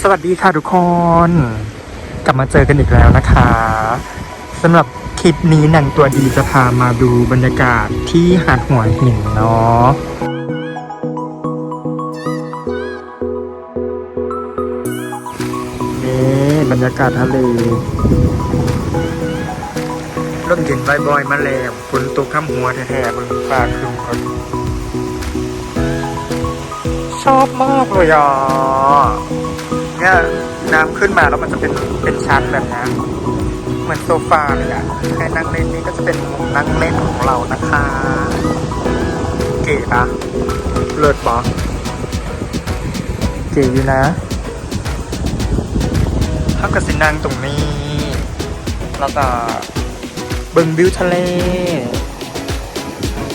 สวัสดีค่ะทุกคน กลับมาเจอกันอีกแล้วนะคะสำหรับคลิปนี้หนังตัวดีจะพามาดูบรรยากาศที่หาดหัวหินเนาะนี่บรรยากาศทะเลร่มเย็นบ่อยๆมาแล้วฝนตกข้ามหัวแท้ๆบนฟ้าครึ้มก็ชอบมากเลยอะ เนี่ยน้ำขึ้นมาแล้วมันจะเป็นเป็นชั้นแบบนี้เหมือนโซฟาเลยอะใครนั่งเล่นนี่ก็จะเป็นมุมนั่งเล่นของเรานะคะ เก๋ปะเลิศปะเก๋อยู่นะถ้ากับสินั่งตรงนี้ แล้วก็เบึงวิวทะเล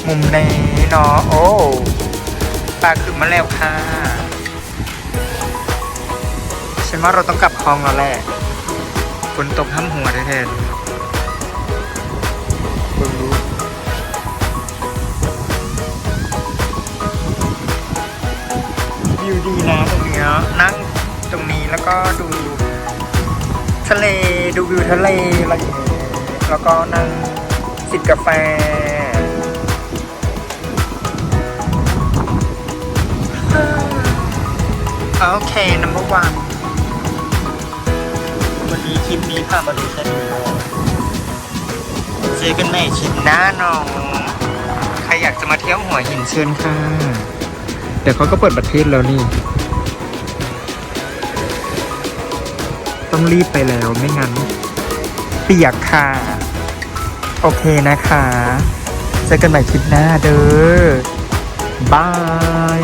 มุมนี้เนาะโอ้ปลาขึ้นมาแล้วค่ะ ฉันว่าเราต้องกลับห้องแล้วแหละฝนตกห้ำหัวแท้ๆเบิ่งดูวิวดีนะตรงเนี้ยนั่งตรงนี้แล้วก็ดูทะเลดูวิวทะเลอะไรอย่างเงี้ยแล้วก็นั่งจิบกาแฟ โอเค number one วันนี้คลิปนี้พามาดูแค่นี้เจอกันใหม่คลิปหน้าน้อง ใครอยากจะมาเที่ยวหัวหินเชิญค่ะ เดี๋ยวเขาก็เปิดประเทศแล้วนี่ ต้องรีบไปแล้วไม่งั้นเปียกค่ะ โอเคนะคะ เจอกันใหม่คลิปหน้าเด้อบาย